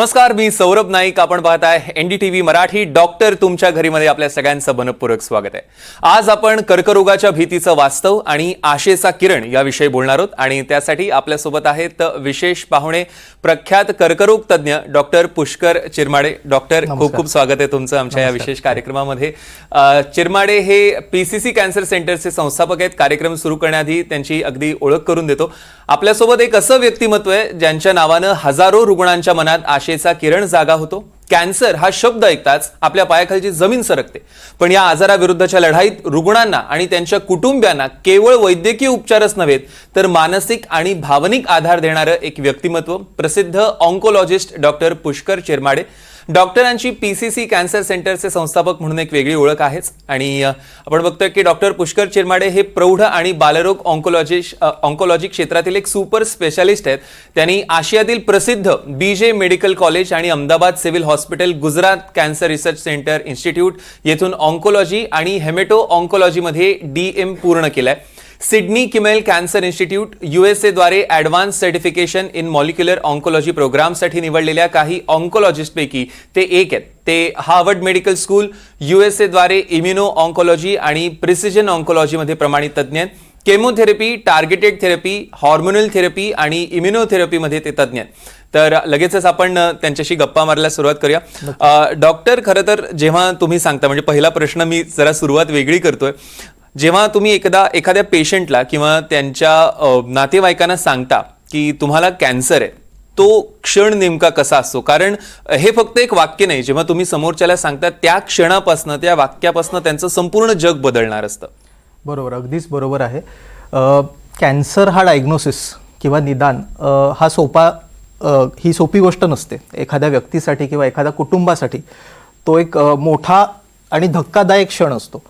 नमस्कार मी सौरभ नाईक. आपण पाहताय एनडीटीव्ही मराठी. डॉक्टर तुमच्या घरीमध्ये आपल्या सगळ्यांचं मनपूर्वक स्वागत आहे. आज आपण कर्करोगाच्या भीतीचं वास्तव आणि आशेचा किरण याविषयी बोलणार आहोत आणि त्यासाठी आपल्यासोबत आहेत विशेष पाहुणे प्रख्यात कर्करोग तज्ज्ञ डॉक्टर पुष्कर चिरमाडे. डॉक्टर खूप खूप स्वागत आहे तुमचं आमच्या या विशेष कार्यक्रमामध्ये. चिरमाडे हे पीसीसी कॅन्सर सेंटरचे संस्थापक आहेत. कार्यक्रम सुरू करण्याआधी त्यांची अगदी ओळख करून देतो. आपल्यासोबत एक असं व्यक्तिमत्व आहे ज्यांच्या नावानं हजारो रुग्णांच्या मनात आशेचा किरण जागा होतो. कॅन्सर हा शब्द ऐकताच आपल्या पायाखालची जमीन सरकते. पण या आजाराविरुद्धच्या लढाईत रुग्णांना आणि त्यांच्या कुटुंबियांना केवळ वैद्यकीय उपचारच नव्हेत तर मानसिक आणि भावनिक आधार देणारं एक व्यक्तिमत्व प्रसिद्ध ऑन्कोलॉजिस्ट डॉक्टर पुष्कर चिरमाडे डॉक्टरांची पीसीसी कॅन्सर सेंटरचे संस्थापक म्हणून एक वेगळी ओळख आहेच. आणि आपण बघतोय की डॉक्टर पुष्कर चिरमाडे हे प्रौढ आणि बालरोग ऑन्कोलॉजी ऑन्कोलॉजी क्षेत्रातील एक सुपर स्पेशालिस्ट आहेत. त्यांनी आशियातील प्रसिद्ध बीजे मेडिकल कॉलेज आणि Ahmedabad civil hospital Gujarat cancer research centre institute येथून ऑन्कोलॉजी आणि हेमेटो ऑन्कोलॉजीमध्ये डी एम पूर्ण केलंय. Sidney Kimmel cancer institute USA द्वारे advance certification in molecular oncology प्रोग्रामसाठी निवडलेल्या काही ऑन्कोलॉजिस्टपैकी ते एक आहेत. ते हार्वर्ड मेडिकल स्कूल युएसए द्वारे इम्युनो ऑन्कोलॉजी आणि प्रिसिजन ऑन्कोलॉजीमध्ये प्रमाणित तज्ज्ञ आहेत. Chemotherapy targeted therapy hormonal therapy आणि इम्युनोथेरपीमध्ये ते तज्ज्ञ आहेत. तर लगेचच आपण त्यांच्याशी गप्पा मारायला सुरुवात करूया. डॉक्टर खरं तर जेव्हा तुम्ही सांगता म्हणजे पहिला प्रश्न मी जरा सुरुवात वेगळी करतोय. जेव्हा तुम्ही एकदा एखाद्या पेशंटला किंवा त्यांच्या नातेवाईकांना सांगता की तुम्हाला कॅन्सर आहे तो क्षण नेमका कसा असतो? कारण हे फक्त एक वाक्य नाही. जेव्हा तुम्ही समोरच्याला सांगता त्या क्षणापासनं त्या वाक्यापासनं त्यांचं संपूर्ण जग बदलणार असतं. बरोबर. अगदीच बरोबर आहे. कॅन्सर हा डायग्नोसिस किंवा निदान हा सोपा ही सोपी गोष्ट नसते. एखाद्या व्यक्तीसाठी किंवा एखाद्या कुटुंबासाठी तो एक मोठा आणि धक्कादायक क्षण असतो.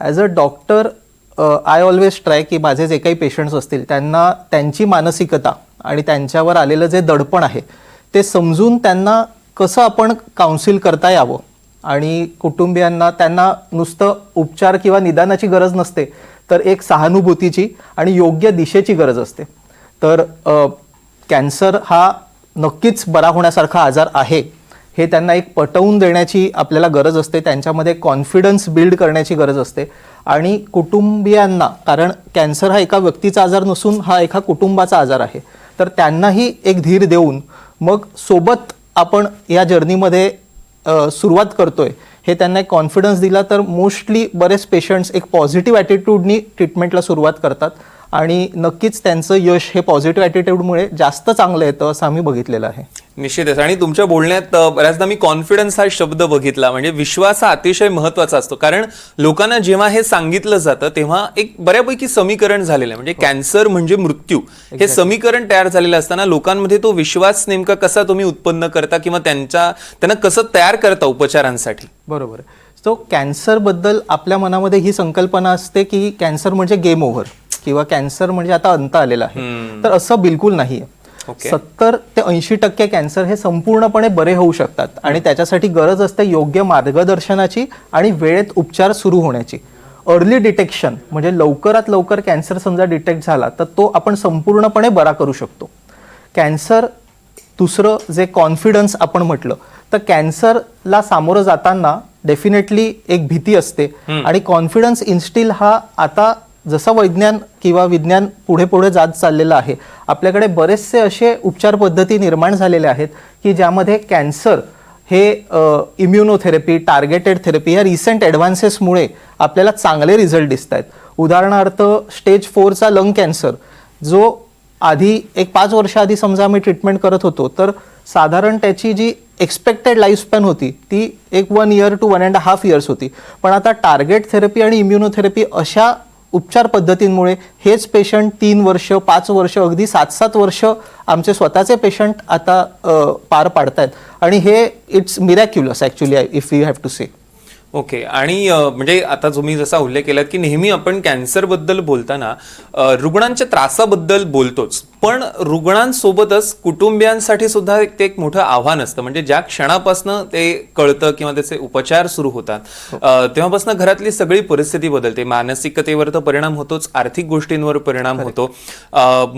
As a doctor I always try की माझे जे काही पेशंट्स असतील त्यांना त्यांची मानसिकता आणि त्यांच्यावर आलेलं जे दडपण आहे ते समजून त्यांना कसं आपण काउन्सिल करता यावं? आणि कुटुंबियांना त्यांना नुसतं उपचार किंवा निदानाची गरज नसते तर एक सहानुभूतीची आणि योग्य दिशेची गरज असते. तर कॅन्सर हा नक्कीच बरा होण्यासारखा आजार आहे. हे त्यांना एक पटवून देण्याची आपल्याला गरज असते त्यांच्यामध्ये कॉन्फिडन्स बिल्ड करण्याची गरज असते. आणि कुटुंबियांना कारण कॅन्सर हा एका व्यक्तीचा आजार नसून हा एका कुटुंबाचा आजार आहे. तर त्यांनाही एक धीर देऊन मग सोबत आपण या जर्नीमध्ये सुरुवात करतोय. हे त्यांना एक कॉन्फिडन्स दिला तर मोस्टली बरेच पेशंट्स एक पॉझिटिव्ह ॲटिट्यूडनी ट्रीटमेंटला सुरुवात करतात. आणि नक्कीच त्यांचं यश हे पॉझिटिव्ह ॲटिट्यूडमुळे जास्त चांगलं येतं असं आम्ही बघितलेलं आहे. निश्चितच आणि तुमच्या बोलण्यात बऱ्याचदा मी कॉन्फिडन्स हा शब्द बघितला. म्हणजे विश्वास हा अतिशय महत्त्वाचा असतो. कारण लोकांना जेव्हा हे सांगितलं जातं तेव्हा एक बऱ्यापैकी समीकरण झालेलं आहे. म्हणजे कॅन्सर म्हणजे मृत्यू. हे समीकरण तयार झालेलं असताना लोकांमध्ये तो विश्वास नेमका कसा तुम्ही उत्पन्न करता किंवा त्यांच्या त्यांना कसं तयार करता उपचारांसाठी? बरोबर. सो कॅन्सरबद्दल आपल्या मनामध्ये ही संकल्पना असते की कॅन्सर म्हणजे गेम ओव्हर किंवा कॅन्सर म्हणजे आता अंत आलेला आहे. तर असं बिलकुल नाही ओके. सत्तर ते ऐंशी टक्के कॅन्सर हे संपूर्णपणे बरे होऊ शकतात आणि त्याच्यासाठी गरज असते योग्य मार्गदर्शनाची आणि वेळेत उपचार सुरू होण्याची. अर्ली डिटेक्शन म्हणजे लवकरात लवकर कॅन्सर समजा डिटेक्ट झाला तर तो आपण संपूर्णपणे बरा करू शकतो. कॅन्सर दुसरं जे कॉन्फिडन्स आपण म्हटलं तर कॅन्सरला सामोरं जाताना डेफिनेटली एक भीती असते. आणि कॉन्फिडन्स इन्स्टिल हा आता जसं वैज्ञान किंवा विज्ञान पुढे पुढे जात चाललेलं आहे आपल्याकडे बरेचसे असे उपचार पद्धती निर्माण झालेल्या आहेत की ज्यामध्ये कॅन्सर हे इम्युनोथेरपी टार्गेटेड थेरपी या रिसेंट ॲडव्हान्सेसमुळे आपल्याला चांगले रिझल्ट दिसत आहेत. उदाहरणार्थ स्टेज फोरचा लंग कॅन्सर जो आधी एक पाच वर्ष आधी समजा आम्ही ट्रीटमेंट करत होतो तर साधारण त्याची जी एक्सपेक्टेड लाईफस्पॅन होती ती एक one year to one and half years होती. पण आता टार्गेट थेरपी आणि इम्युनोथेरपी अशा उपचार पद्धतींमुळे हेच पेशंट तीन वर्ष पाच वर्ष अगदी सात सात वर्ष आमचे स्वतःचे पेशंट आता पार पाडत आहेत आणि हे it's miraculous actually if you have to say okay आणि म्हणजे आता तुम्ही जसा उल्लेख केलात की नेहमी आपण कॅन्सरबद्दल बोलताना रुग्णांच्या त्रासाबद्दल बोलतोच. पण रुग्णांसोबतच कुटुंबियांसाठी सुद्धा एक- ते एक मोठं आव्हान असतं. म्हणजे ज्या क्षणापासून ते कळतं किंवा त्याचे उपचार सुरू होतात अ, तेव्हापासून घरातली सगळी परिस्थिती बदलते. मानसिकतेवर तर परिणाम होतोच आर्थिक गोष्टींवर परिणाम होतो.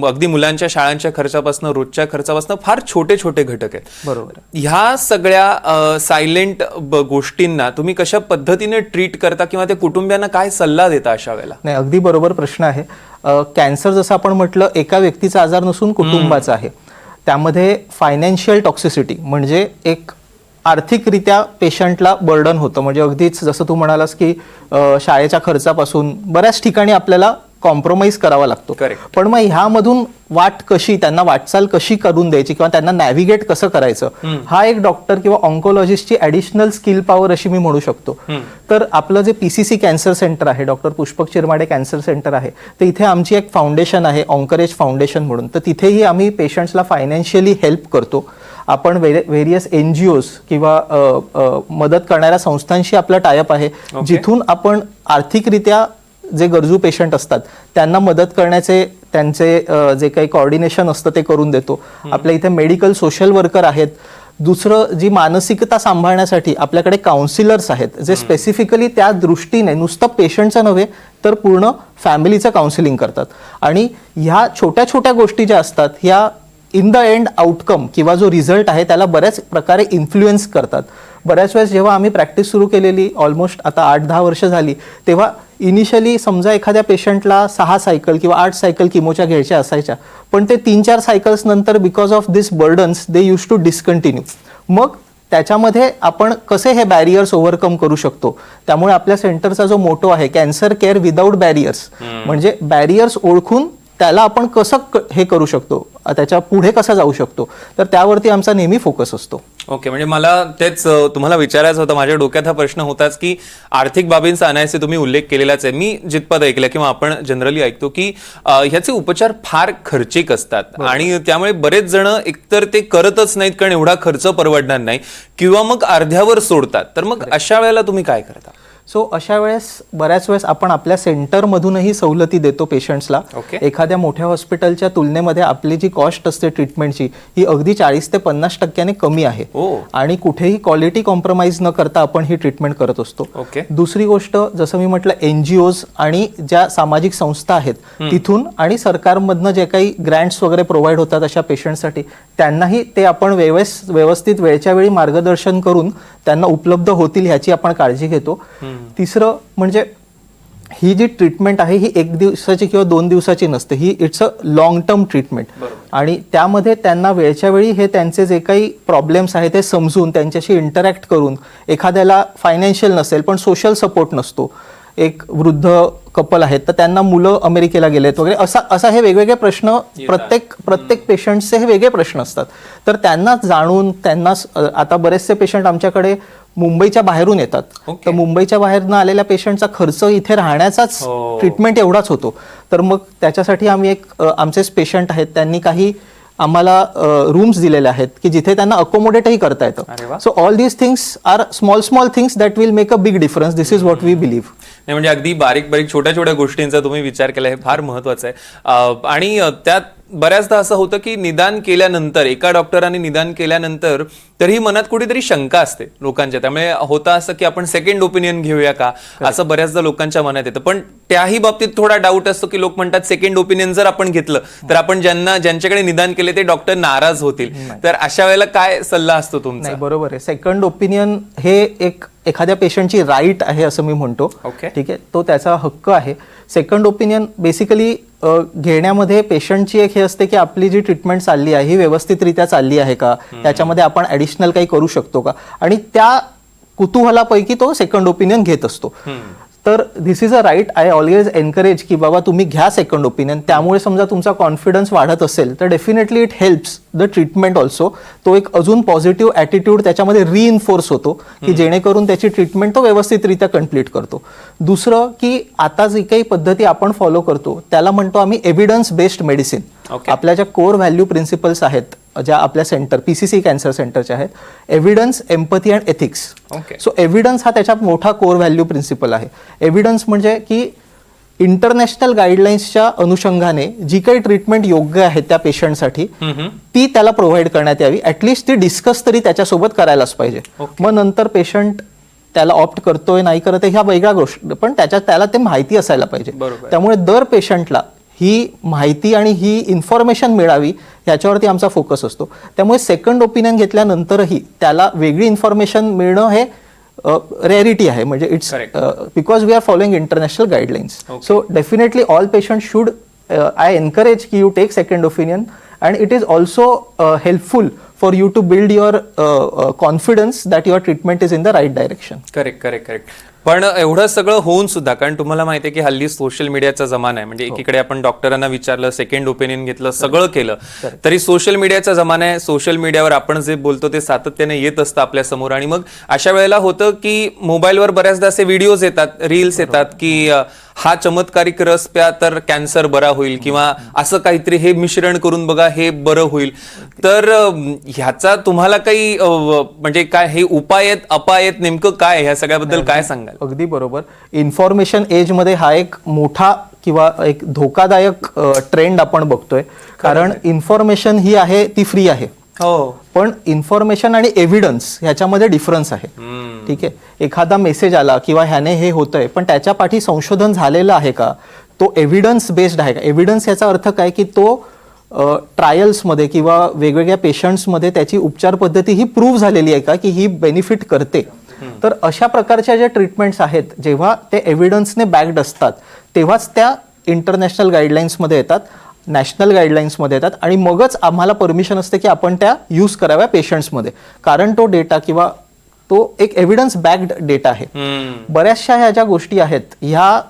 अगदी मुलांच्या शाळांच्या खर्चापासून रोजच्या खर्चापासून फार छोटे छोटे घटक आहेत. बरोबर ह्या सगळ्या सायलेंट गोष्टींना तुम्ही कशा पद्धतीने ट्रीट करता किंवा त्या कुटुंबियांना काय सल्ला देता अशा वेळेला? नाही अगदी बरोबर प्रश्न आहे. कॅन्सर जसं आपण म्हटलं एका व्यक्तीचा आजार नसून कुटुंबाचा आहे. त्यामध्ये फायनान्शियल टॉक्सिसिटी म्हणजे एक आर्थिकरित्या पेशंटला बर्डन होतं. म्हणजे अगदीच जसं तू म्हणालास की शाळेच्या खर्चापासून बऱ्याच ठिकाणी आपल्याला कॉम्प्रोमाइज करावा लागतो. पण मग ह्यामधून वाट कशी त्यांना वाटचाल कशी करून द्यायची किंवा त्यांना नॅव्हिगेट कसं करायचं? हा एक डॉक्टर किंवा ऑन्कोलॉजिस्टची ॲडिशनल स्किल पॉवर अशी मी म्हणू शकतो. तर आपलं जे पीसीसी कॅन्सर सेंटर आहे doctor Pushpak Chirmade cancer centre आहे तर इथे आमची एक फाउंडेशन आहे ऑन्करेज फाउंडेशन म्हणून. तर तिथेही आम्ही पेशंट्सला फायनान्शियली हेल्प करतो. आपण व्हेरियस एन जी ओज किंवा मदत करणाऱ्या संस्थांशी आपला टायअप आहे. जिथून आपण आर्थिकरित्या जे गरजू पेशंट असतात त्यांना मदत करण्याचे त्यांचे जे काही कॉर्डिनेशन असतं ते करून देतो. आपल्या इथे मेडिकल सोशल वर्कर आहेत. दुसरं जी मानसिकता सांभाळण्यासाठी आपल्याकडे काउन्सिलर्स आहेत जे स्पेसिफिकली त्या दृष्टीने नुसतं पेशंटचं नव्हे तर पूर्ण फॅमिलीचं काउन्सिलिंग करतात. आणि ह्या छोट्या छोट्या गोष्टी ज्या असतात ह्या इन द एंड आउटकम किंवा जो रिझल्ट आहे त्याला बऱ्याच प्रकारे इन्फ्लुएन्स करतात. बऱ्याच वेळेस जेव्हा आम्ही प्रॅक्टिस सुरू केलेली ऑलमोस्ट आता आठ दहा वर्ष झाली तेव्हा इनिशियली समजा एखाद्या पेशंटला सहा सायकल किंवा आठ सायकल किमोच्या घ्यायच्या असायच्या पण ते तीन चार सायकल्स नंतर because of this burdens they used to discontinue मग त्याच्यामध्ये आपण कसे हे बॅरियर्स ओव्हरकम करू शकतो? त्यामुळे आपल्या सेंटरचा जो मोटो आहे कॅन्सर केअर विदाऊट बॅरियर्स म्हणजे बॅरियर्स ओळखून त्याला आपण कसं हे करू शकतो? त्याच्या पुढे कसं जाऊ शकतो? तर त्यावरती आमचा नेहमी फोकस असतो. ओके म्हणजे मला तेच तुम्हाला विचारायचं होतं माझ्या डोक्यात हा प्रश्न होताच की आर्थिक बाबींचा अनायसे तुम्ही उल्लेख केलेलाच आहे. मी जितपत ऐकलं किंवा आपण जनरली ऐकतो की ह्याचे उपचार फार खर्चिक असतात. आणि त्यामुळे बरेच जण एकतर ते करतच नाहीत कारण एवढा खर्च परवडणार नाही किंवा मग अर्ध्यावर सोडतात. तर मग अशा वेळेला तुम्ही काय करता? सो अशा वेळेस बऱ्याच वेळेस आपण आपल्या सेंटरमधूनही सवलती देतो पेशंट्सला ओके. एखाद्या मोठ्या हॉस्पिटलच्या तुलनेमध्ये आपली जी कॉस्ट असते ट्रीटमेंटची ही अगदी चाळीस ते पन्नास टक्क्याने कमी आहे ओ. आणि कुठेही क्वालिटी कॉम्प्रोमाइज न करता आपण ही ट्रीटमेंट करत असतो ओके. दुसरी गोष्ट जसं मी म्हटलं एन आणि ज्या सामाजिक संस्था आहेत तिथून आणि सरकारमधनं जे काही ग्रँट्स वगैरे प्रोव्हाइड होतात अशा पेशंटसाठी त्यांनाही ते आपण व्यवस व्यवस्थित वेळच्या वेळी मार्गदर्शन करून त्यांना उपलब्ध होतील ह्याची आपण काळजी घेतो तिसरं म्हणजे ही जी ट्रीटमेंट आहे ही एक दिवसाची किंवा दोन दिवसाची नसते. ही it's a long term treatment आणि त्यामध्ये त्यांना वेळच्या वेळी हे त्यांचे जे काही प्रॉब्लेम्स आहेत ते समजून त्यांच्याशी इंटरॅक्ट करून एखाद्याला फायनान्शियल नसेल पण सोशल सपोर्ट नसतो. एक वृद्ध कपल आहेत तर त्यांना मुलं अमेरिकेला गेलेत वगैरे असा असा हे वेगवेगळे प्रश्न प्रत्येक प्रत्येक पेशंटचे हे वेगळे प्रश्न असतात. तर त्यांना जाणून त्यांना आता बरेचसे पेशंट आमच्याकडे मुंबईच्या बाहेरून येतात ओके. तर मुंबईच्या बाहेरनं आलेल्या पेशंटचा खर्च इथे राहण्याचाच हो. ट्रीटमेंट एवढाच होतो तर मग त्याच्यासाठी आम्ही एक आमचेच पेशंट आहेत त्यांनी काही आम्हाला रूम्स दिलेले आहेत की जिथे त्यांना अकोमोडेटही करता. येतं so all these things are small small things that will make a big difference this is what we believe नाही म्हणजे अगदी बारीक बारीक छोट्या छोट्या गोष्टींचा तुम्ही विचार केला हे फार महत्वाचं आहे. आणि त्यात बऱ्याचदा असं होतं की निदान केल्यानंतर एका डॉक्टरांनी निदान केल्यानंतर तरीही मनात कुठेतरी शंका असते लोकांच्या. त्यामुळे होतं असं की आपण सेकंड ओपिनियन घेऊया का? असं बऱ्याचदा लोकांच्या मनात येतं. पण त्याही बाबतीत थोडा डाऊट असतो की लोक म्हणतात सेकंड ओपिनियन जर आपण घेतलं तर आपण ज्यांना ज्यांच्याकडे निदान केले ते डॉक्टर नाराज होतील. तर अशा वेळेला काय सल्ला असतो तुमचा? बरोबर आहे. सेकंड ओपिनियन हे एक एखाद्या पेशंटची राईट आहे असं मी म्हणतो. ओके. ठीक आहे? तो त्याचा हक्क आहे. सेकंड ओपिनियन बेसिकली घेण्यामध्ये पेशंटची एक हे असते की आपली जी ट्रीटमेंट चालली आहे ही व्यवस्थितरित्या चालली आहे का? त्याच्यामध्ये आपण ॲडिशनल काही करू शकतो का? आणि त्या कुतूहलापैकी तो सेकंड ओपिनियन घेत असतो. तर this is a right I always encourage की बाबा तुम्ही घ्या सेकंड ओपिनियन त्यामुळे समजा तुमचा कॉन्फिडन्स वाढत असेल तर definitely it helps the treatment also तो एक अजून पॉझिटिव्ह ॲटिट्यूड त्याच्यामध्ये रिइन्फोर्स होतो की जेणेकरून त्याची ट्रीटमेंट तो व्यवस्थितरित्या कंप्लीट करतो. दुसरं की आता जी काही पद्धती आपण फॉलो करतो त्याला म्हणतो आम्ही एव्हिडन्स बेस्ड मेडिसिन. आपल्या ज्या कोर व्हॅल्यू प्रिन्सिपल्स आहेत ज्या आपल्या सेंटर पीसीसी कॅन्सर सेंटरच्या आहेत evidence empathy and ethics okay so evidence हा त्याच्यात मोठा कोर व्हॅल्यू प्रिन्सिपल आहे. एव्हिडन्स म्हणजे की इंटरनॅशनल गाईडलाईन्सच्या अनुषंगाने जी काही ट्रीटमेंट योग्य आहे त्या पेशंटसाठी ती त्याला प्रोव्हाइड करण्यात यावी. ऍटलिस्ट ती डिस्कस तरी त्याच्यासोबत करायलाच पाहिजे. मग नंतर पेशंट त्याला ऑप्ट करतोय नाही करत ह्या वेगळ्या गोष्ट पण त्याच्यात त्याला ते माहिती असायला पाहिजे. त्यामुळे दर पेशंटला ही माहिती आणि ही इन्फॉर्मेशन मिळावी याच्यावरती आमचा फोकस असतो. त्यामुळे सेकंड ओपिनियन घेतल्यानंतरही त्याला वेगळी इन्फॉर्मेशन मिळणं हे रेअरिटी आहे. म्हणजे it's. Because we are following international guidelines so definitely all patient should I encourage की you take second opinion and it is also helpful for you to build your confidence that your treatment is in the right direction correct correct correct पण एवढं सगळं होऊन सुद्धा कारण तुम्हाला माहिती आहे की हल्ली सोशल मीडियाचा जमाना आहे. म्हणजे एकीकडे आपण डॉक्टरांना विचारलं सेकंड ओपिनियन घेतलं सगळं केलं. तरी सोशल मीडियाचा जमाना आहे. सोशल मीडियावर आपण जे बोलतो ते सातत्याने येत असतं आपल्यासमोर. आणि मग अशा वेळेला होतं की मोबाईलवर बऱ्याचदा असे व्हिडिओज येतात रील्स येतात की हा चमत्कारिक रस प्या तर कॅन्सर बरा होईल किंवा असं काहीतरी हे मिश्रण करून बघा हे बरं होईल. तर ह्याचा तुम्हाला काही म्हणजे काय हे उपाय आहेत अपाय आहेत नेमकं काय? ह्या सगळ्याबद्दल काय सांगाल अगदी बरोबर. इन्फॉर्मेशन एजमध्ये हा एक मोठा किंवा एक धोकादायक ट्रेंड आपण बघतोय. कारण इन्फॉर्मेशन ही आहे ती फ्री आहे. हो. पण इन्फॉर्मेशन आणि एव्हिडन्स ह्याच्यामध्ये डिफरन्स आहे. ठीक आहे? एखादा मेसेज आला किंवा ह्याने हे होतंय पण त्याच्या पाठी संशोधन झालेलं आहे का? तो एव्हिडन्स बेस्ड आहे का? एव्हिडन्स याचा अर्थ काय की तो ट्रायल्समध्ये किंवा वेगवेगळ्या पेशंट्समध्ये त्याची उपचार पद्धती ही प्रूव्ह झालेली आहे का की ही बेनिफिट करते? तर अशा प्रकारच्या ज्या ट्रीटमेंट्स आहेत जेव्हा ते एव्हिडन्सने बॅक्ड असतात तेव्हाच त्या इंटरनॅशनल गाईडलाईन्समध्ये येतात नॅशनल गाईडलाईन्समध्ये येतात आणि मगच आम्हाला परमिशन असते की आपण त्या यूज कराव्या पेशंट्समध्ये कारण तो डेटा किंवा तो एक एव्हिडन्स बॅक्ड डेटा आहे. बऱ्याचशा ह्या ज्या गोष्टी आहेत ह्या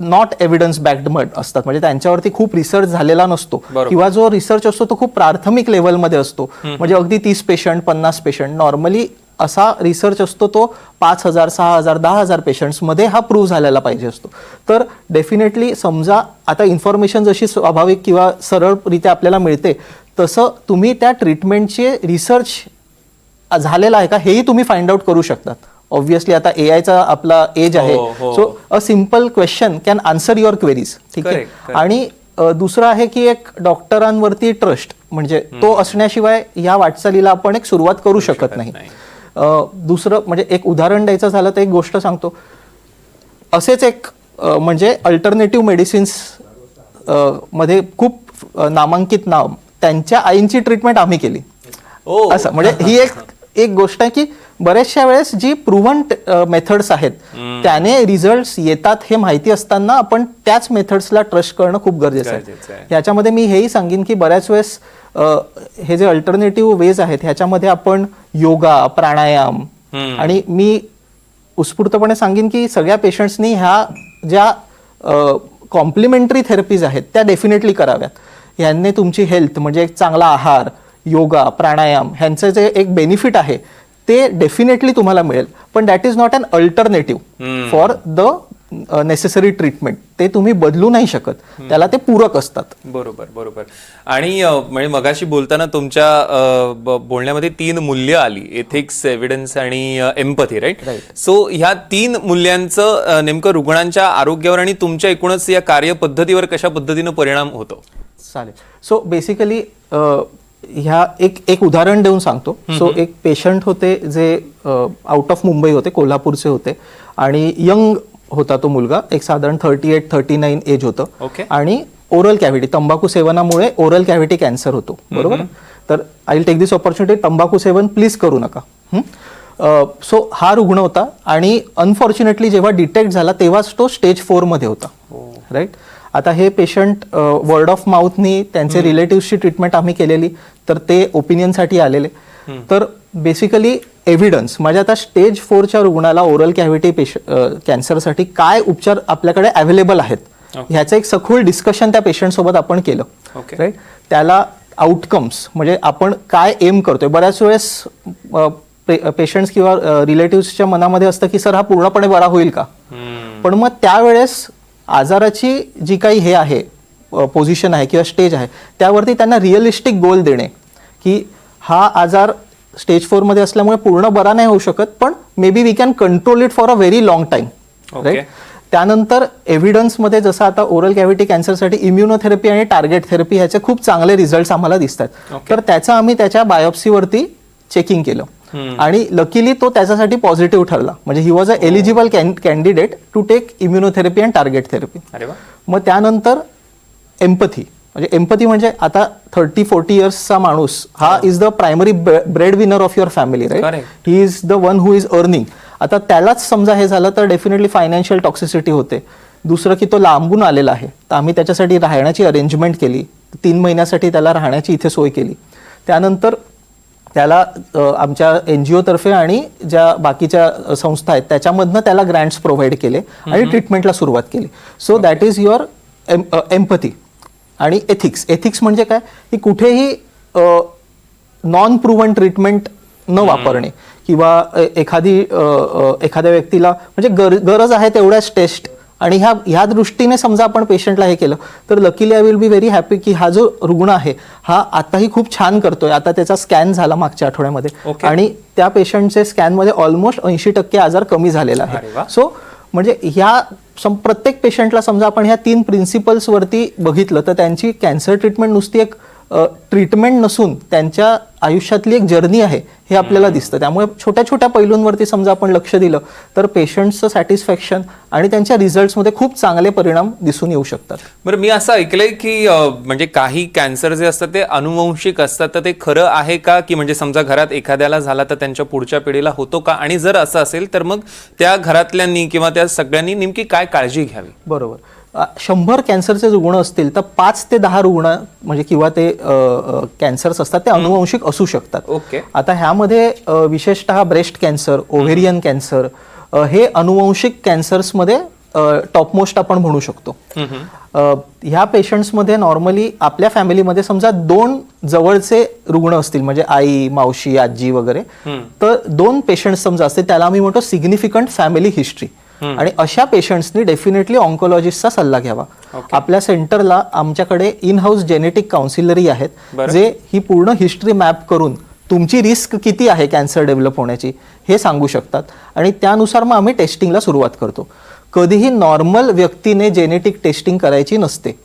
नॉट एव्हिडन्स बॅक्ड असतात. म्हणजे त्यांच्यावरती खूप रिसर्च झालेला नसतो. किंवा जो रिसर्च असतो तो खूप प्राथमिक लेवलमध्ये असतो. म्हणजे अगदी तीस पेशंट पन्नास पेशंट नॉर्मली असा रिसर्च असतो तो पाच हजार सहा हजार दहा हजार पेशंट्समध्ये हा प्रूव्ह झालेला पाहिजे असतो. तर डेफिनेटली समजा आता इन्फॉर्मेशन जशी स्वाभाविक किंवा सरळरित्या आपल्याला मिळते तसं तुम्ही त्या ट्रीटमेंटचे रिसर्च झालेला आहे का हेही तुम्ही फाइंड आउट करू शकतात. ऑब्व्हियसली आता ए आयचा आपला एज आहे. हो, हो. So a simple question can answer your queries ठीक आहे. आणि दुसरं आहे की एक डॉक्टरांवरती ट्रस्ट म्हणजे तो असण्याशिवाय या वाटचालीला आपण एक सुरुवात करू शकत नाही. दुसरं म्हणजे एक उदाहरण द्यायचं झालं तर एक गोष्ट सांगतो असेच एक म्हणजे अल्टरनेटिव्ह मेडिसिन्समध्ये खूप नामांकित नाव त्यांच्या आईंची ट्रीटमेंट आम्ही केली. असं म्हणजे ही एक एक गोष्ट आहे की बऱ्याचशा वेळेस जी प्रुव्हन मेथड्स आहेत त्याने रिझल्ट येतात हे माहिती असताना आपण त्याच मेथड्सला ट्रस्ट करणं खूप गरजेचं आहे. याच्यामध्ये मी हेही सांगेन की बऱ्याच वेळेस हे जे अल्टरनेटिव्ह वेज आहेत ह्याच्यामध्ये आपण योगा प्राणायाम आणि मी उत्स्फूर्तपणे सांगेन की सगळ्या पेशंट्सनी ह्या ज्या कॉम्प्लिमेंटरी थेरपीज आहेत त्या डेफिनेटली कराव्यात. ह्यांनी तुमची हेल्थ म्हणजे एक चांगला आहार योगा प्राणायाम ह्यांचं जे एक बेनिफिट आहे ते डेफिनेटली तुम्हाला मिळेल. पण that is not an alternative for the necessary treatment ते तुम्ही बदलू नाही शकत. त्याला ते पूरक असतात. बरोबर बरोबर. आणि म्हणजे मगाशी बोलताना तुमच्या बोलण्यामध्ये तीन मूल्य आली. एथिक्स एव्हिडन्स आणि एम्पथी राईट सो ह्या तीन मूल्यांचं नेमकं रुग्णांच्या आरोग्यावर आणि तुमच्या एकूणच या कार्यपद्धतीवर कशा पद्धतीनं परिणाम होतो? चालेल. सो बेसिकली ह्या एक एक उदाहरण देऊन सांगतो. सो एक पेशंट होते जे आउट ऑफ मुंबई होते कोल्हापूरचे होते. आणि यंग होता तो मुलगा. एक साधारण thirty eight thirty nine age होतं. Okay. आणि ओरल कॅव्हिटी तंबाखू सेवनामुळे ओरल कॅव्हिटी कॅन्सर होतो. बरोबर? तर I will take this opportunity तंबाखू सेवन प्लीज करू नका. सो हा रुग्ण होता आणि अनफॉर्च्युनेटली जेव्हा डिटेक्ट झाला तेव्हाच तो स्टेज फोरमध्ये होता. राईट आता हे पेशंट वर्ड ऑफ माउथनी त्यांचे रिलेटिव्हची ट्रीटमेंट आम्ही केलेली तर ते ओपिनियनसाठी आलेले. तर बेसिकली एव्हिडन्स म्हणजे आता स्टेज फोरच्या रुग्णाला ओरल कॅव्हिटी पेश कॅन्सरसाठी काय उपचार आपल्याकडे अवेलेबल आहेत? ह्याचं एक सखोल डिस्कशन त्या पेशंट सोबत आपण केलं. राईट त्याला आउटकम्स म्हणजे आपण काय एम करतोय? बऱ्याच वेळेस पेशंट्स किंवा रिलेटिव्हच्या मनामध्ये असतं की सर हा पूर्णपणे बरा होईल का? पण मग त्यावेळेस आजाराची जी काही हे आहे पोझिशन आहे किंवा स्टेज आहे त्यावरती त्यांना रिअलिस्टिक गोल देणे की हा आजार स्टेज फोरमध्ये असल्यामुळे पूर्ण बरा नाही होऊ शकत पण may be we can control it for a very long time. Right त्यानंतर एव्हिडन्समध्ये जसं आता ओरल कॅव्हिटी कॅन्सरसाठी इम्युनोथेरपी आणि टार्गेट थेरपी ह्याचे खूप चांगले रिझल्ट आम्हाला दिसतात. तर त्याचं आम्ही त्याच्या बायोप्सीवरती चेकिंग केलं. आणि लकीली तो त्याच्यासाठी पॉझिटिव्ह ठरला. म्हणजे he was a eligible candidate to take immunotherapy and target therapy मग त्यानंतर एम्पथी म्हणजे एम्पथी म्हणजे आता थर्टी फोर्टी इयर्सचा माणूस हा is the primary breadwinner of your family right. He is the one who is earning आता त्यालाच समजा हे झालं तर डेफिनेटली फायनान्शियल टॉक्सिसिटी होते. दुसरं की तो लांबून आलेला आहे. तर आम्ही त्याच्यासाठी राहण्याची अरेंजमेंट केली. तीन महिन्यासाठी त्याला राहण्याची इथे सोय केली. त्यानंतर त्याला आमच्या एन जी ओतर्फे आणि ज्या बाकीच्या संस्था आहेत त्याच्यामधनं त्याला ग्रँट्स प्रोव्हाइड केले आणि ट्रीटमेंटला सुरुवात केली. So that is your empathy आणि एथिक्स एथिक्स म्हणजे काय? की कुठेही नॉन प्रूव्हन ट्रीटमेंट न वापरणे. किंवा एखादी एखाद्या व्यक्तीला म्हणजे गर गरज आहे तेवढ्याच टेस्ट आणि ह्या ह्या दृष्टीने समजा आपण पेशंटला हे केलं तर luckily I will be very happy की हा जो रुग्ण आहे हा आताही खूप छान करतोय. आता त्याचा स्कॅन झाला मागच्या आठवड्यामध्ये. Okay. आणि त्या पेशंटचे स्कॅनमध्ये ऑलमोस्ट ऐंशी टक्के आजार कमी झालेला. आहे. सो म्हणजे ह्या सम प्रत्येक पेशंटला समजा आपण ह्या तीन प्रिन्सिपल्सवरती बघितलं तर त्यांची कॅन्सर ट्रीटमेंट नुसती एक ट्रीटमेंट नसून त्यांच्या आयुष्यातली एक जर्नी आहे हे आपल्याला दिसतं. त्यामुळे छोट्या छोट्या पैलूंवरती समजा आपण लक्ष दिलं तर पेशंटचं सॅटिस्फॅक्शन आणि त्यांच्या रिझल्ट्समध्ये खूप चांगले परिणाम दिसून येऊ शकतात. बरं मी असं ऐकलंय की म्हणजे काही कॅन्सर जे असतात ते अनुवंशिक असतात तर ते खरं आहे का? की म्हणजे समजा घरात एखाद्याला झाला तर त्यांच्या पुढच्या पिढीला होतो का? आणि जर असं असेल तर मग त्या घरातल्यांनी किंवा त्या सगळ्यांनी नेमकी काय काळजी घ्यावी? बरोबर. शंभर कॅन्सरचे रुग्ण असतील तर पाच ते दहा रुग्ण म्हणजे किंवा ते कॅन्सर्स असतात ते अनुवंशिक असू शकतात. ओके. आता ह्यामध्ये विशेषतः ब्रेस्ट कॅन्सर ओव्हेरियन कॅन्सर हे अनुवंशिक कॅन्सर्समध्ये टॉपमोस्ट आपण म्हणू शकतो. ह्या पेशंट्समध्ये नॉर्मली आपल्या फॅमिलीमध्ये समजा दोन जवळचे रुग्ण असतील म्हणजे आई मावशी आजी वगैरे तर दोन पेशंट्स समजा असतील त्याला आम्ही म्हणतो सिग्निफिकंट फॅमिली हिस्ट्री. आणि अशा पेशंट्सनी डेफिनेटली ऑन्कोलॉजिस्टचा सल्ला घ्यावा. आपल्या सेंटरला आमच्याकडे इन हाऊस जेनेटिक काउन्सिलरही आहेत जे ही पूर्ण हिस्ट्री मॅप करून तुमची रिस्क किती आहे कॅन्सर डेव्हलप होण्याची हे सांगू शकतात. आणि त्यानुसार मग आम्ही टेस्टिंगला सुरुवात करतो. कधीही नॉर्मल व्यक्तीने जेनेटिक टेस्टिंग करायची नसते.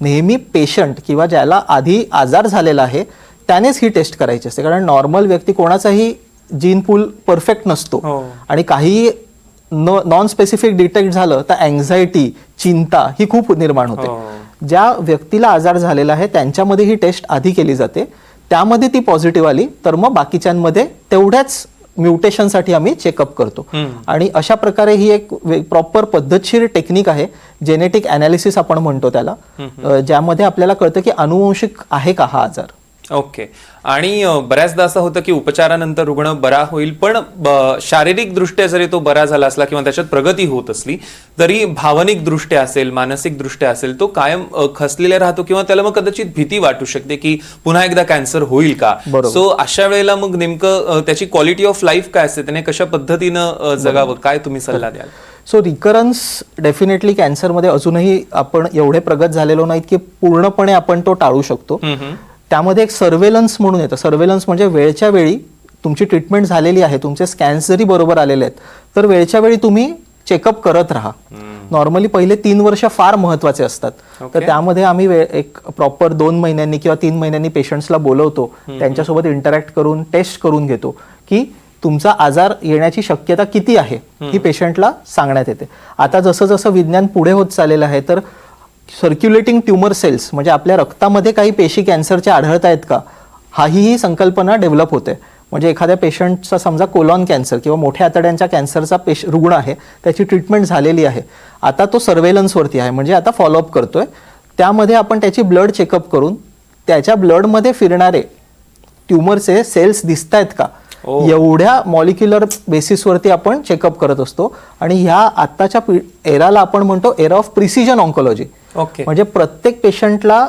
नेहमी पेशंट किंवा ज्याला आधी आजार झालेला आहे त्यानेच ही टेस्ट करायची असते. कारण नॉर्मल व्यक्ती कोणाचाही जीन पूल परफेक्ट नसतो. हो. आणि काही नॉन स्पेसिफिक डिटेक्ट झालं तर अँझायटी चिंता ही खूप निर्माण हो. होते ज्या व्यक्तीला आजार झालेला आहे त्यांच्यामध्ये ही टेस्ट आधी केली जाते. त्यामध्ये ती पॉझिटिव्ह आली तर मग बाकीच्यांमध्ये तेवढ्याच म्युटेशनसाठी आम्ही चेकअप करतो. आणि अशा प्रकारे ही एक प्रॉपर पद्धतशीर टेक्निक आहे जेनेटिक अनालिसिस आपण म्हणतो त्याला. ज्यामध्ये आपल्याला कळतं की अनुवंशिक आहे का हा आजार. ओके. आणि बऱ्याचदा असं होतं की उपचारानंतर रुग्ण बरा होईल पण शारीरिक दृष्ट्या जरी तो बरा झाला असला किंवा त्याच्यात प्रगती होत असली तरी भावनिक दृष्ट्या असेल मानसिक दृष्ट्या असेल तो कायम अ, खचलेला राहतो किंवा त्याला मग कदाचित भीती वाटू शकते की पुन्हा एकदा कॅन्सर होईल का. सो अशा वेळेला मग नेमकं त्याची क्वालिटी ऑफ लाईफ काय असते? त्याने कशा पद्धतीनं जगावं? काय तुम्ही सल्ला द्याल? सो रिकरन्स डेफिनेटली कॅन्सरमध्ये अजूनही आपण एवढे प्रगत झालेलो नाहीत की पूर्णपणे आपण तो टाळू शकतो. त्यामध्ये एक सर्वेलन्स म्हणून येतं. सर्वेलन्स म्हणजे वेळच्या वेळी तुमची ट्रीटमेंट झालेली आहे तुमचे स्कॅन्स जरी बरोबर आलेले आहेत तर वेळच्या वेळी तुम्ही चेकअप करत राहा. नॉर्मली पहिले तीन वर्ष फार महत्त्वाचे असतात. तर त्यामध्ये आम्ही एक प्रॉपर दोन महिन्यांनी किंवा तीन महिन्यांनी पेशंट्सला बोलवतो. त्यांच्यासोबत इंटरॅक्ट करून टेस्ट करून घेतो की तुमचा आजार येण्याची शक्यता किती आहे? ही पेशंटला सांगण्यात येते. आता जसं जसं विज्ञान पुढे होत चाललेलं आहे तर सर्क्युलेटिंग ट्युमर सेल्स म्हणजे आपल्या रक्तामध्ये काही पेशी कॅन्सरच्या आढळत आहेत का? हाही ही संकल्पना डेव्हलप होते. म्हणजे एखाद्या पेशंटचा समजा कोलॉन कॅन्सर किंवा मोठ्या आतड्यांच्या कॅन्सरचा पेश रुग्ण आहे त्याची ट्रीटमेंट झालेली आहे. आता तो सर्वेलन्सवरती आहे. म्हणजे आता फॉलोअप करतोय. त्यामध्ये आपण त्याची ब्लड चेकअप करून त्याच्या ब्लडमध्ये फिरणारे ट्युमरचे सेल्स दिसत आहेत का? एवढ्या मॉलिक्युलर बेसिसवरती आपण चेकअप करत असतो. आणि ह्या आत्ताच्या एराला आपण म्हणतो era of precision oncology okay म्हणजे प्रत्येक पेशंटला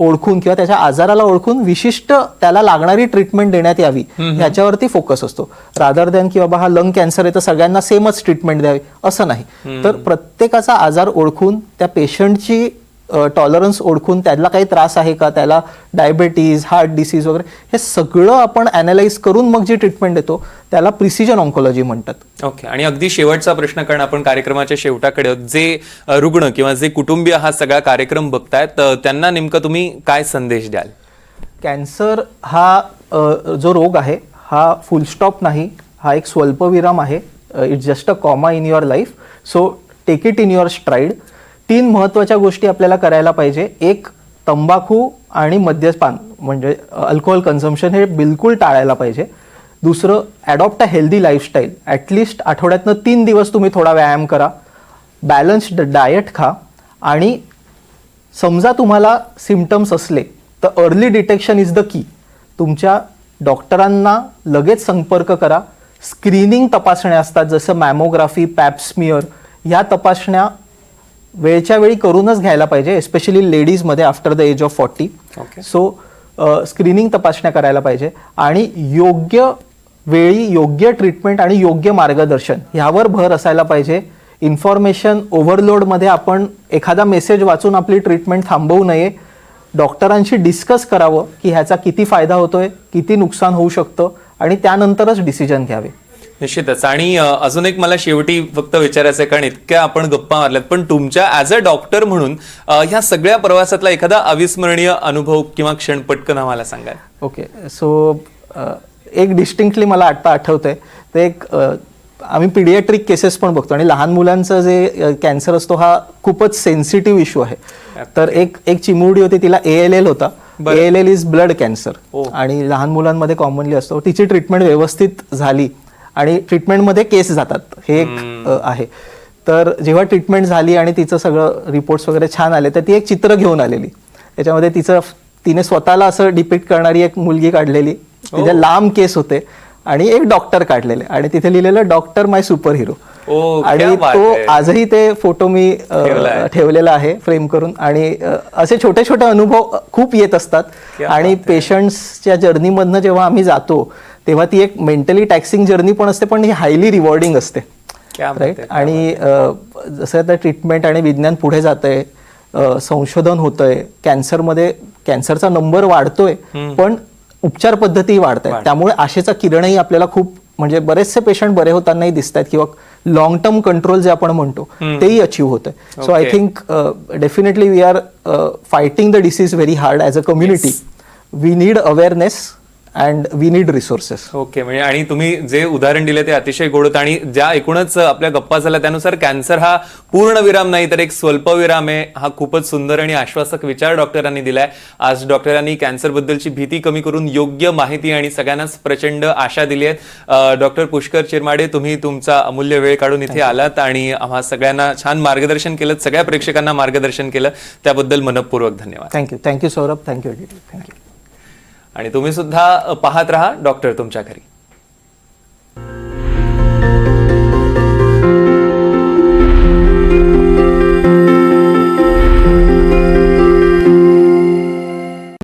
ओळखून किंवा त्याच्या आजाराला ओळखून विशिष्ट त्याला लागणारी ट्रीटमेंट देण्यात यावी ह्याच्यावरती फोकस असतो. रादर दॅन की बाबा हा लंग कॅन्सर आहे तर सगळ्यांना सेमच ट्रीटमेंट द्यावी असं नाही. तर प्रत्येकाचा आजार ओळखून त्या पेशंटची टॉलरन्स ओळखून त्याला काही त्रास आहे का? त्याला डायबेटीज हार्ट डिसीज वगैरे हे सगळं आपण अनालाइज करून मग जी ट्रीटमेंट देतो त्याला प्रिसिजन ऑन्कोलॉजी म्हणतात. ओके आणि अगदी शेवटचा प्रश्न कारण आपण कार्यक्रमाच्या शेवटाकडे. जे रुग्ण किंवा जे कुटुंबीय हा सगळा कार्यक्रम बघतायत त्यांना नेमकं तुम्ही काय संदेश द्याल? कॅन्सर हा जो रोग आहे हा फुलस्टॉप नाही. हा एक स्वल्पविराम आहे. It's just a comma in your life so take it in your stride तीन महत्त्वाच्या गोष्टी आपल्याला करायला पाहिजे. एक तंबाखू आणि मद्यपान म्हणजे अल्कोहोल कन्झम्पशन हे बिलकुल टाळायला पाहिजे. दुसरं adopt a healthy lifestyle at least आठवड्यातनं तीन दिवस तुम्ही थोडा व्यायाम करा. बॅलन्स्ड डाएट खा. आणि समजा तुम्हाला सिमटम्स असले तर early detection is the key तुमच्या डॉक्टरांना लगेच संपर्क करा. स्क्रीनिंग तपासण्या असतात जसं मॅमोग्राफी पॅपस्मिअर ह्या तपासण्या वेळच्या वेळी करूनच घ्यायला पाहिजे especially लेडीजमध्ये after the age of forty. So screening तपासण्या करायला पाहिजे आणि योग्य वेळी योग्य ट्रीटमेंट आणि योग्य मार्गदर्शन ह्यावर भर असायला पाहिजे. इन्फॉर्मेशन ओव्हरलोडमध्ये आपण एखादा मेसेज वाचून आपली ट्रीटमेंट थांबवू नये. डॉक्टरांशी डिस्कस करावं की ह्याचा किती फायदा होतोय किती नुकसान होऊ शकतं आणि त्यानंतरच डिसिजन घ्यावे. निश्चितच. आणि अजून एक मला शेवटी फक्त विचारायचं आहे कारण इतक्या आपण गप्पा मारल्यात पण तुमच्या ॲज अ डॉक्टर म्हणून ह्या सगळ्या प्रवासातला एखादा अविस्मरणीय अनुभव किंवा क्षण पटकन आम्हाला सांगाल. ओके. सो एक डिस्टिंक्टली मला आत्ता आठवतंय ते एक आम्ही पिडियाट्रिक केसेस पण बघतो आणि लहान मुलांचं जे कॅन्सर असतो हा खूपच सेन्सिटिव्ह इश्यू आहे. तर एक एक चिमुरडी होती तिला ए एल एल होता. A L L is blood cancer. आणि लहान मुलांमध्ये कॉमनली असतो. तिची ट्रीटमेंट व्यवस्थित झाली. आणि ट्रीटमेंटमध्ये केस जातात. हे एक आहे. तर जेव्हा ट्रीटमेंट झाली आणि तिचं सगळं रिपोर्ट्स वगैरे छान आले तर ती एक चित्र घेऊन आलेली. त्याच्यामध्ये तिचं तिने स्वतःला असं डिपिक्ट करणारी एक मुलगी काढलेली. तिचे लांब केस होते आणि एक डॉक्टर काढलेले. आणि तिथे लिहिलेलं डॉक्टर माय सुपर हिरो आणि तो. आजही ते फोटो मी. ठेवलेला आहे फ्रेम करून. आणि असे छोटे छोटे अनुभव खूप येत असतात. आणि पेशंट्सच्या जर्नीमधनं जेव्हा आम्ही जातो तेव्हा ती एक मेंटली टॅक्सिंग जर्नी पण असते पण ही हायली रिवॉर्डिंग असते. राईट आहे, आणि जसं आता ट्रीटमेंट आणि विज्ञान पुढे जात आहे संशोधन होतंय कॅन्सरमध्ये कॅन्सरचा नंबर वाढतोय पण उपचार पद्धती वाढत आहेत त्यामुळे आशेचा किरणही आपल्याला खूप म्हणजे बरेचसे पेशंट बरे होतानाही दिसत आहेत किंवा लॉंग टर्म कंट्रोल जे आपण म्हणतो तेही अचीव्ह होत आहे so I. Think definitely we are fighting the disease very hard as a community we need awareness and we need resources okay म्हणजे आणि तुम्ही जे उदाहरण दिले ते अतिशय गोड होतं. आणि ज्या एकूणच आपल्या गप्पा झाल्या त्यानुसार कॅन्सर हा पूर्ण विराम नाही तर एक स्वल्पविराम आहे. हा खूपच सुंदर आणि आश्वासक विचार डॉक्टरांनी दिलाय. आज डॉक्टरांनी कॅन्सर बद्दलची भीती कमी करून योग्य माहिती आणि सगळ्यांनाच प्रचंड आशा दिली आहे डॉक्टर पुष्कर चिरमाडे तुम्ही तुमचा अमूल्य वेळ काढून इथे आलात आणि आम्हा सगळ्यांना छान मार्गदर्शन केलं सगळ्या प्रेक्षकांना मार्गदर्शन केलं. त्याबद्दल मनपूर्वक धन्यवाद. Thank you thank you Saurabh thank you thank you आणि तुम्ही सुद्धा पाहत राहा डॉक्टर तुमच्या घरी.